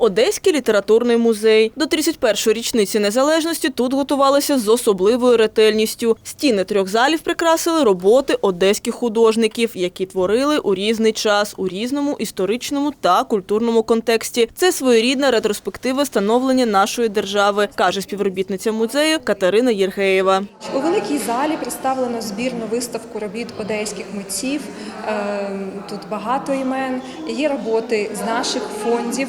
Одеський літературний музей. До 31-ї річниці незалежності тут готувалися з особливою ретельністю. Стіни трьох залів прикрасили роботи одеських художників, які творили у різний час у різному історичному та культурному контексті. Це своєрідна ретроспектива становлення нашої держави, каже співробітниця музею Катерина Єргеєва. У великій залі представлено збірну виставку робіт одеських митців. Е, Тут багато імен. Є роботи з наших фондів.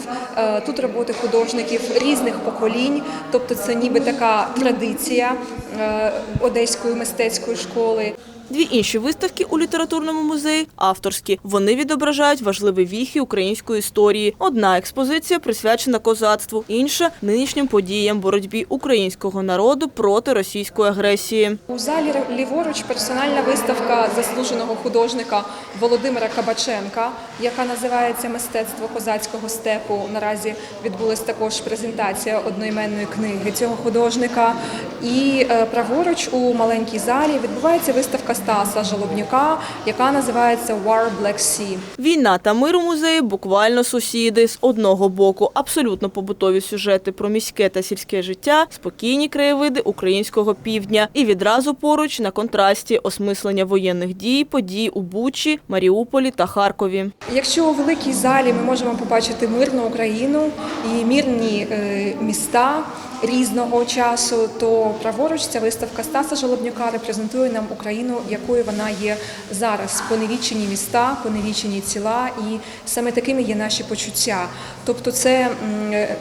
Тут роботи художників різних поколінь. Тобто, це ніби така традиція е, одеської мистецької школи. Дві інші виставки у літературному музеї авторські. Вони відображають важливі віхи української історії. Одна експозиція присвячена козацтву, інша нинішнім подіям боротьбі українського народу проти російської агресії. У залі ліворуч персональна виставка заслуженого художника Володимира Кабаченка, яка називається Мистецтво козацького степу. Наразі відбулася також презентація одноіменної книги цього художника. І е, праворуч у маленькій залі відбувається виставка Стаса Жолобнюка, яка називається War Black Sea. Війна та мир у музеї буквально сусіди. З одного боку абсолютно побутові сюжети про міське та сільське життя, спокійні краєвиди українського півдня. І відразу поруч на контрасті осмислення воєнних дій, подій у Бучі, Маріуполі та Харкові. Якщо у великій залі ми можемо побачити мирну Україну і мирні е, міста різного часу, то праворуч ця виставка Стаса Жолобнюка репрезентує нам Україну, якою вона є зараз. Поневічені міста, поневічені тіла, і саме такими є наші почуття. Тобто, це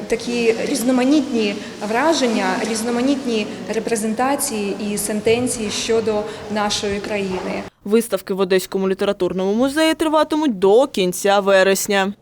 такі різноманітні враження, різноманітні репрезентації і сентенції щодо нашої країни. Виставки в Одеському літературному музеї триватимуть до кінця вересня.